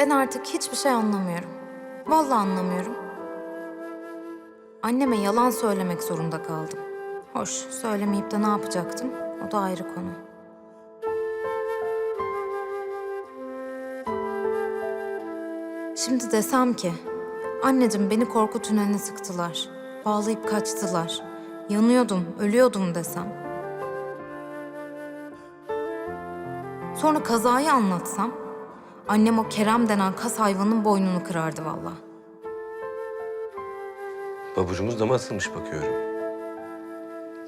Ben artık hiçbir şey anlamıyorum. Vallahi anlamıyorum. Anneme yalan söylemek zorunda kaldım. Hoş, söylemeyip de ne yapacaktım? O da ayrı konu. Şimdi desem ki, anneciğim beni korku tüneline sıktılar. Bağlayıp kaçtılar. Yanıyordum, ölüyordum desem. Sonra kazayı anlatsam, annem o Kerem denen kas hayvanın boynunu kırardı vallahi. Pabucumuz dama asılmış bakıyorum.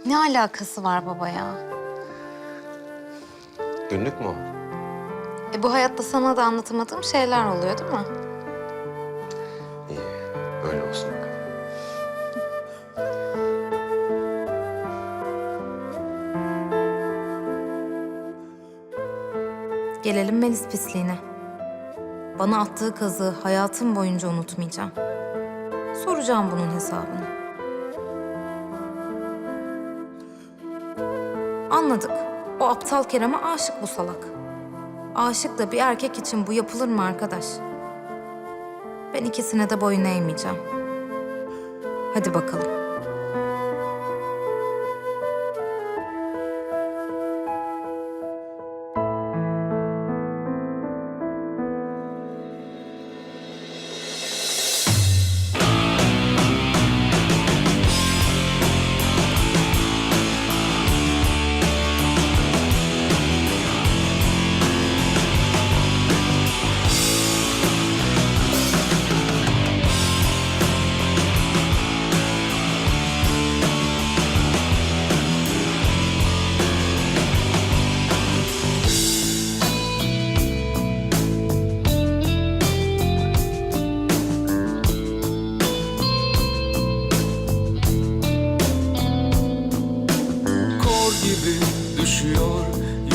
Ne alakası var baba ya? Günlük mü o? E bu hayatta sana da anlatamadığım şeyler oluyor değil mi? İyi, öyle olsun bakalım. Gelelim Melis pisliğine. Bana attığı kazığı hayatım boyunca unutmayacağım. Soracağım bunun hesabını. Anladık. O aptal Kerem'e aşık bu salak. Aşık da bir erkek için bu yapılır mı arkadaş? Ben ikisine de boyun eğmeyeceğim. Hadi bakalım. Gibi düşüyor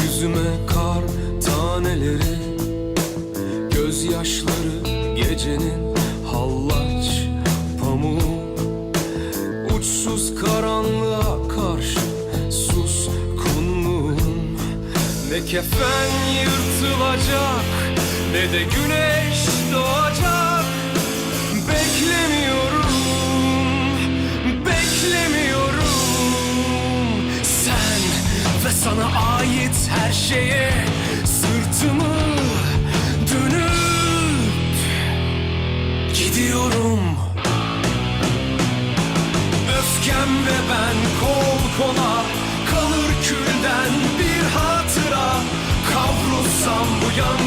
yüzüme kar taneleri. Gözyaşları gecenin hallaç pamuğu. Uçsuz karanlığa karşı sus kunluğum. Ne kefen yırtılacak ne de güneş ait her şeye. Sırtımı dönüp gidiyorum. Öfkem ve ben kol kola kalır külden bir hatıra. Kavrulsam bu yangınlarımda